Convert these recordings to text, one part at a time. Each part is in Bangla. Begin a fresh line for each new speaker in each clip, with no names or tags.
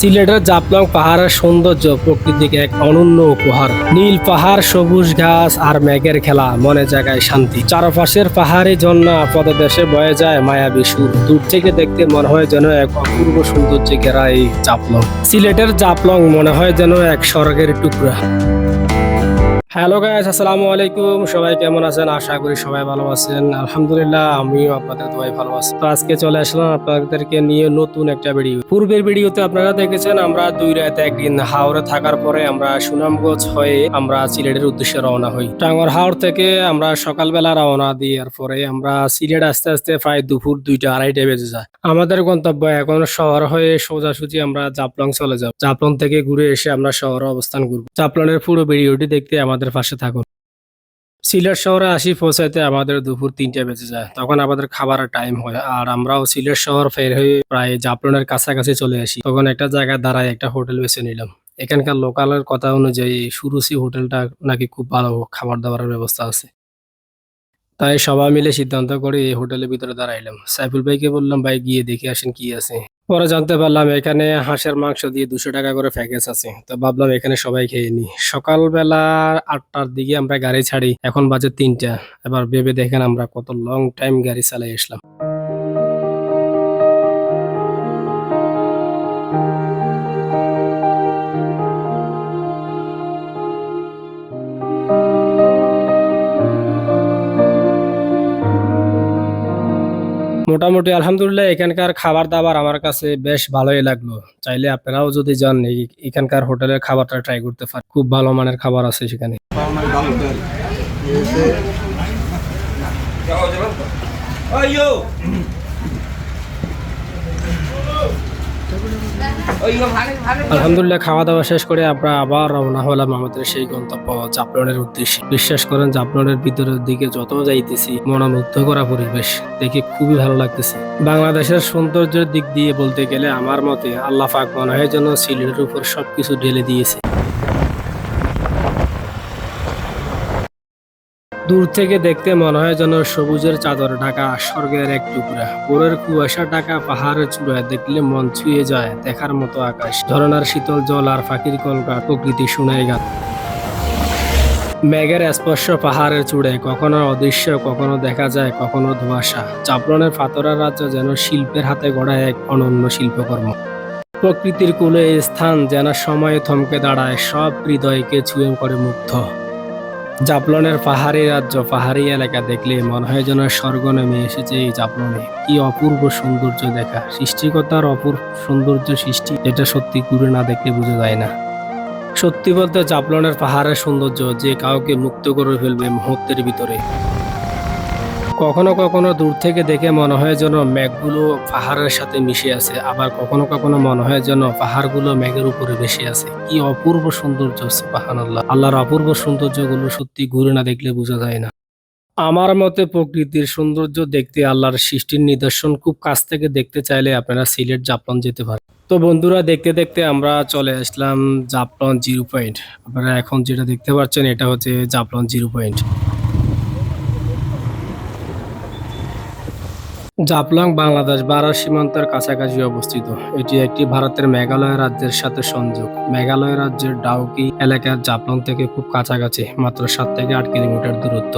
সিলেটের জাপলং পাহাড়ের সৌন্দর্য প্রকৃতিকে এক অনন্য উপহার। নীল পাহাড়, সবুজ ঘাস আর মেঘের খেলা, মনে জায়গায় শান্তি। চারপাশের পাহাড়ি ঝর্ণা পদদেশে বয়ে যায় মায়াবী সুর। দূর থেকে দেখতে মনে হয় যেন এক অপূর্ব সৌন্দর্যে ঘেরা এই জাপলং। সিলেটের জাপলং মনে হয় যেন এক স্বর্গের টুকরা। হ্যালো গাইস আসসালামু আলাইকুম। সবাই কেমন আছেন? আশা করি সবাই ভালো আছেন। আলহামদুলিল্লাহ, আমিও আপনাদের দোয়াই ভালো আছি। তো আজকে চলে আসলাম আপনাদেরকে নিয়ে নতুন একটা ভিডিও পূর্বের ভিডিওতে আপনারা দেখেছেন, আমরা দুই রাত একদিন হাওড়ে থাকার পরে আমরা সুনামগঞ্জ হয়ে আমরা সিলেটের উদ্দেশ্যে রওনা হই। টাঙ্গর হাওড় থেকে আমরা সকালবেলা রওনা দিই এরপরে আমরা সিলেট আস্তে আস্তে প্রায় দুপুর দুইটা, আড়াইটে বেজে যায়। আমাদের গন্তব্য এখন শহর হয়ে সোজাসুজি আমরা জাপলং চলে যাব। জাপলং থেকে ঘুরে এসে আমরা শহরে অবস্থান করব। জাপলনের পুরো ভিডিওটি দেখতে আমাদের পাশে থাকুন। সিলেট শহরে আসি পৌঁছাইতে আমাদের দুপুর তিনটে বেজে যায়। তখন আমাদের খাবারের টাইম হয় আর আমরাও সিলেট শহর ফের হয়ে প্রায় জাপলনের কাছাকাছি চলে আসি। তখন একটা জায়গায় দাঁড়ায় একটা হোটেল বেছে নিলাম। এখানকার লোকালের কথা অনুযায়ী সুরুচি হোটেলটা নাকি খুব ভালো খাবার দাবারের ব্যবস্থা আছে। তাই সবাই মিলে সিদ্ধান্ত করে এই হোটেলের ভিতরে দাঁড়াইলাম। সাইফুল ভাইকে বললাম, ভাই, গিয়ে দেখে আসেন কি আছে। পরে জানতে পারলাম এখানে হাঁসের মাংস দিয়ে দুশো টাকা করে প্যাকেজ আছে। তো ভাবলাম এখানে সবাই খেয়ে নি সকালবেলা আটটার দিকে আমরা গাড়ি ছাড়ি, এখন বাজে তিনটা। এবার ভেবে দেখেন আমরা কত লং টাইম গাড়ি চালাই আসলাম। মোটামুটি আলহামদুলিল্লাহ এখানকার খাবার দাবার আমার কাছে বেশ ভালোই লাগল চাইলে আপনারাও যদি যান এখানকার হোটেলের খাবারটা ট্রাই করতে পারেন খুব ভালো মানের খাবার আছে সেখানে আলহামদুলিল্লাহ খাওয়া দাওয়া শেষ করে আমরা আবার রওনা হলাম আমাদের সেই গন্তব্য জাপলনের উদ্দেশ্যে। বিশ্বাস করেন জাপলনের ভিতরের দিকে যত যাইতেছি মনোমুগ্ধ করা পরিবেশ দেখে খুবই ভালো লাগতেছে। বাংলাদেশের সৌন্দর্যের দিক দিয়ে বলতে গেলে আমার মতে আল্লাহ পাক মনে হয় যেন সিলেটের উপর সবকিছু ঢেলে দিয়েছে। দূর থেকে দেখতে মনে হয় যেন সবুজের চাদর ঢাকা, স্বর্গের এক টুকরা। ভোরের কুয়াশা ঢাকা, পাহাড়ের চূড়ায় দেখলে মন ছুঁয়ে যায় দেখার মতো আকাশ। ঝরনার শীতল জল আর ফাঁকির কলকা প্রকৃতি শুনায় গান মেঘের স্পর্শ পাহাড়ের চূড়ে, কখনো অদৃশ্য, কখনো দেখা যায়, কখনো ধোঁয়াশা। চাপলনের ফাতরা রাজ্য যেন শিল্পের হাতে গড়া এক অনন্য শিল্পকর্ম। প্রকৃতির কূলে স্থান যেন সময়ে থমকে দাঁড়ায়, সব হৃদয়কে ছুঁয়ে করে মুগ্ধ। জাপলনের পাহাড়ি রাজ্য, পাহাড়ি এলাকা দেখলে মনে হয় যেন স্বর্গ নেমে এসেছে এই জাপলনে। কি অপূর্ব সৌন্দর্য দেখা। সৃষ্টিকতার অপূর্ব সৌন্দর্য সৃষ্টি, এটা সত্যি ঘুরে না দেখলে বোঝা যায় না। সত্যি বলতে জাপলনের পাহাড়ের সৌন্দর্য যে কাউকে মুক্ত করে ফেলবে মুহূর্তের ভিতরে। কখনো কখনো দূর থেকে দেখে মনে হয় যেন মেঘগুলো পাহাড়ের সাথে মিশে আছে। আবার কখনো কখনো মনে হয় যেন পাহাড়গুলো মেঘের উপরে ভেসে আছে। কি অপূর্ব সৌন্দর্য, সুবহানাল্লাহ। আল্লাহর অপূর্ব সৌন্দর্যগুলো সত্যি ঘুরে না দেখলে বোঝা যায় না। আমার মতে প্রকৃতির সৌন্দর্য দেখতে আল্লাহর সৃষ্টির নিদর্শন। খুব কাছ থেকে দেখতে চাইলে আপনারা সিলেট জাপলন যেতে পারেন। তো বন্ধুরা, দেখতে দেখতে আমরা চলে আসলাম জাপলন জিরো পয়েন্ট। আপনারা এখন যেটা দেখতে পাচ্ছেন, এটা হচ্ছে জাপলন জিরো পয়েন্ট। জাপলং, বাংলাদেশ ভারত সীমান্তের কাছাকাছি অবস্থিত। এটি একটি ভারতের মেঘালয় রাজ্যের সাথে সংযোগ। মেঘালয় রাজ্যের ডাউকি এলাকার জাপলং থেকে খুব কাছাকাছি, মাত্র সাত থেকে আট কিলোমিটার দূরত্ব।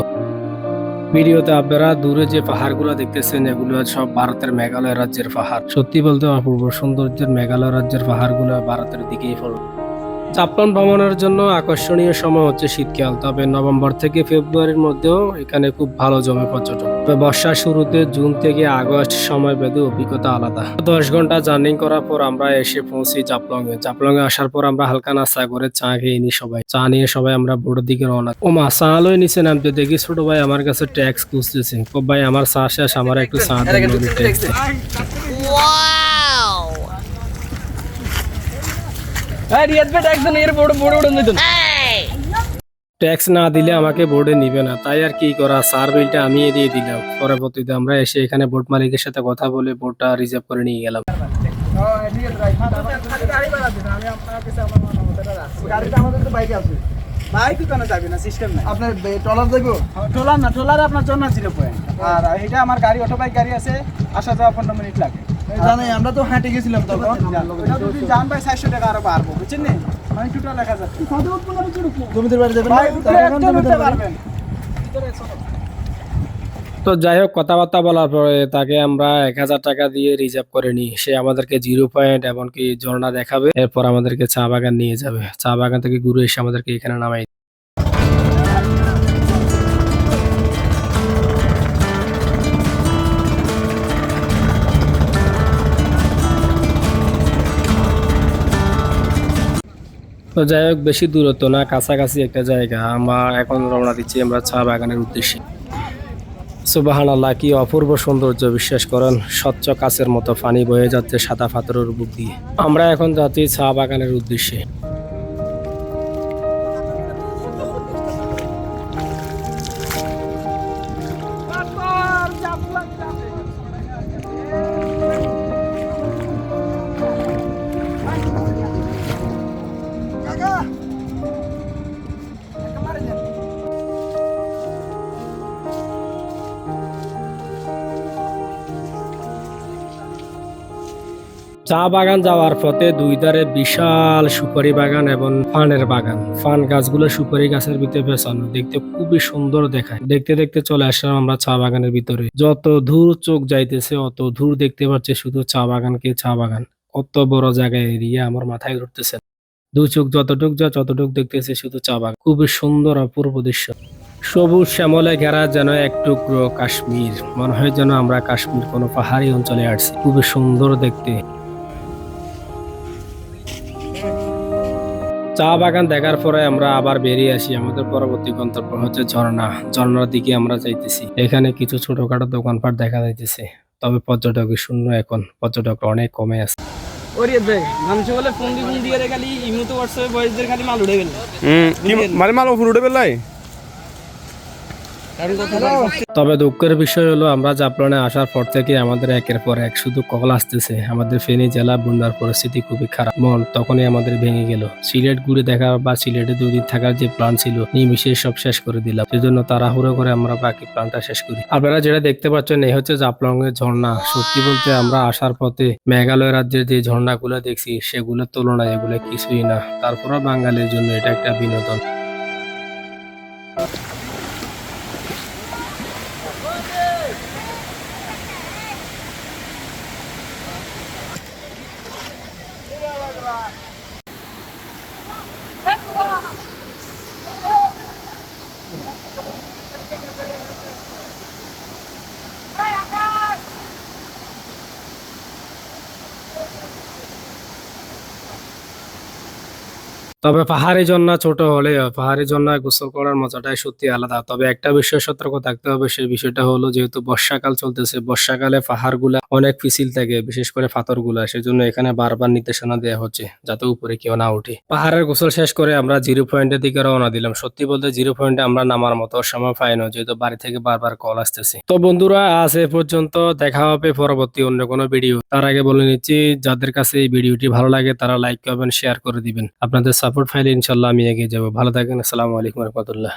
ভিডিওতে আপনারা দূরে যে পাহাড়গুলো দেখতেছেন, এগুলো সব ভারতের মেঘালয় রাজ্যের পাহাড়। সত্যি বলতে অপূর্ব সৌন্দর্যের মেঘালয় রাজ্যের পাহাড়গুলো ভারতের দিকেই ফল জাপান ভ্রমণের জন্য আকর্ষণীয় সময় হচ্ছে শীতকাল তবে নভেম্বর থেকে ফেব্রুয়ারির মধ্যেও এখানে খুব ভালো জমে পর্যটন তবে বর্ষার শুরুতে জুন থেকে আগস্ট সময় বেঁধে অভিজ্ঞতা আলাদা। দশ ঘণ্টা জার্নি করার পর আমরা এসে পৌঁছি জাপলং এ জাপলং এ আসার পর আমরা হালকা নাস্তা করে চা খেয়ে নি সবাই। চা নিয়ে সবাই আমরা বোর্ডের দিকে রওনা ও মা চা লই নিচে নামতে দেখি ছোট ভাই আমার কাছে ট্যাক্স খুঁজতেছে। ও ভাই আমার চা শেষ আমার একটু চা দেন ট্যাক্স ট্যাক্স না দিলে আমাকে বোর্ডে নিবে না তাই আর কি করা? সার বিলটা আমি দিয়ে দিলাম। পরবর্তীতে আমরা এসে এখানে বোর্ড মালিকের সাথে কথা বলে বোর্ডটা রিজার্ভ করে নিয়ে গেলাম।
আপনার ট্রলার দেখব?
না টোলার আপনার জন্য জিরো পয়েন্ট আর এটা আমার গাড়ি অটো বাইক গাড়ি আছে। আসা যাওয়া পনেরো মিনিট লাগে।
জানাই আমরা তো হাঁটে গেছিলাম তখন।
এটা যদি যান ভাই চারশো টাকা আরও বাড়বো বুঝছেন নি মানে টোটাল এক হাজার
জমিদের বাড়ি। যাবেন
পারবেন।
তো যাই হোক কথাবার্তা বলার পরে তাকে আমরা এক হাজার টাকা দিয়ে রিজার্ভ করে নিই। সে আমাদেরকে জিরো পয়েন্ট এমনকি ঝর্ণা দেখাবে। এরপর আমাদেরকে চা বাগান নিয়ে যাবে। চা বাগান থেকে ঘুরে এসে আমাদেরকে এখানে নামাই। তো যাই হোক, বেশি দূরত্ব না, কাছাকাছি একটা জায়গা। আমরা এখন রওনা দিচ্ছি আমরা চা বাগানের উদ্দেশ্যে। সুবাহান আল্লাহ কি অপূর্ব সৌন্দর্য, বিশ্বাস করেন, স্বচ্ছ কাছের মতো পানি বয়ে যাচ্ছে সাদা পাথরের বুক দিয়ে। আমরা এখন যাচ্ছি চা বাগানের উদ্দেশ্যে। চা বাগান যাওয়ার পথে দুই ধারে বিশাল সুপারি বাগান এবং ফানের বাগান। ফান গাছগুলো সুপারি গাছের ভিতরে পেছানো। দেখতে খুবই সুন্দর দেখায়। দেখতে দেখতে চলে আসলাম আমরা চা বাগানের ভিতরে। যত দূর চোখ যাইতেছে, অত দূর দেখতে পাচ্ছে শুধু চা বাগানকে চা বাগান। কত বড় জায়গায় এরিয়া, আমার মাথায় ঘুরতেছে দু চোখ যতটুক যা, ততটুক দেখতেছে শুধু চা বাগান। খুবই সুন্দর অপূর্ব দৃশ্য। সবুজ শ্যামলে ঘেরা যেন এক টুকরো কাশ্মীর। মনে হয় যেন আমরা কাশ্মীর কোনো পাহাড়ি অঞ্চলে আসছি। খুবই সুন্দর দেখতে। চা বাগান দেখার পরে আমরা আবার বেরিয়ে আসি আমাদের পরবর্তী গন্তব্য হচ্ছে ঝর্ণা। ঝর্ণার দিকে আমরা যাইতেছি। এখানে কিছু ছোটখাটো দোকানপাট দেখা যাইতেছে। তবে পর্যটক শূন্য এখন। পর্যটক অনেক কমে আছে।
ওরে মানুষ বলে ফোন দিয়ে ফোন দিয়ে খালি ইমুতে হোয়াটসঅ্যাপে বয়সদের খালি মাল উড়ে গেল
মানে মাল উপর উঠে পেলাই
তবে দুঃখের বিষয় হলো আমরা জাপলনে আসার পর থেকে আমাদের একের পর এক শুধু কল আসতেছে। আমাদের ফেনী জেলা বন্যার পরিস্থিতি খুবই খারাপ। মন তখনই আমাদের ভেঙে গেল। সিলেট ঘুরে দেখা বা সিলেটে দুদিন থাকার যে প্ল্যান ছিল নিমিশে সব শেষ করে দিলাম। সেজন্য তাড়াহুড়ো করে আমরা বাকি প্ল্যানটা শেষ করি। আপনারা যেটা দেখতে পাচ্ছেন এই হচ্ছে জাপলং এর ঝর্ণা। সত্যি বলতে আমরা আসার পথে মেঘালয় রাজ্যের যে ঝর্ণাগুলো দেখছি সেগুলোর তুলনায় এগুলো কিছুই না। তারপরে বাঙালির জন্য এটা একটা বিনোদন। তবে পাহাড়ি ঝর্ণা ছোট হলে পাহাড়ি ঝর্ণায় গোসল করার মজাটাই সত্যি আলাদা। তবে একটা বিষয় সতর্ক থাকতে হবে, সেই বিষয়টা হলো যেহেতু বর্ষাকাল চলতেছে, বর্ষাকালে পাহাড়গুলা অনেক পিছিল থাকে, বিশেষ করে পাথরগুলা, সেজন্য এখানে বারবার নির্দেশনা দেওয়া হচ্ছে যাতে উপরে কেউ না উঠে। পাহাড়ের গোসল শেষ করে আমরা জিরো পয়েন্টের দিকে রওনা দিলাম। সত্যি বলতে জিরো পয়েন্টে আমরা নামার মতো সময় পাই না, যেহেতু বাড়ি থেকে বারবার কল আসতেছে। তো বন্ধুরা, আজ এ পর্যন্ত দেখা হবে পরবর্তী অন্য কোনো ভিডিও। তার আগে বলে নিচ্ছি, যাদের কাছে এই ভিডিওটি ভালো লাগে তারা লাইক করবেন শেয়ার করে দিবেন। আপনাদের সাপোর্ট ফাইলে ইনশাল্লাহ আমি এগিয়ে যাব। ভালো থাকেন আসসালামু আলাইকুম রহমতুল্লাহ।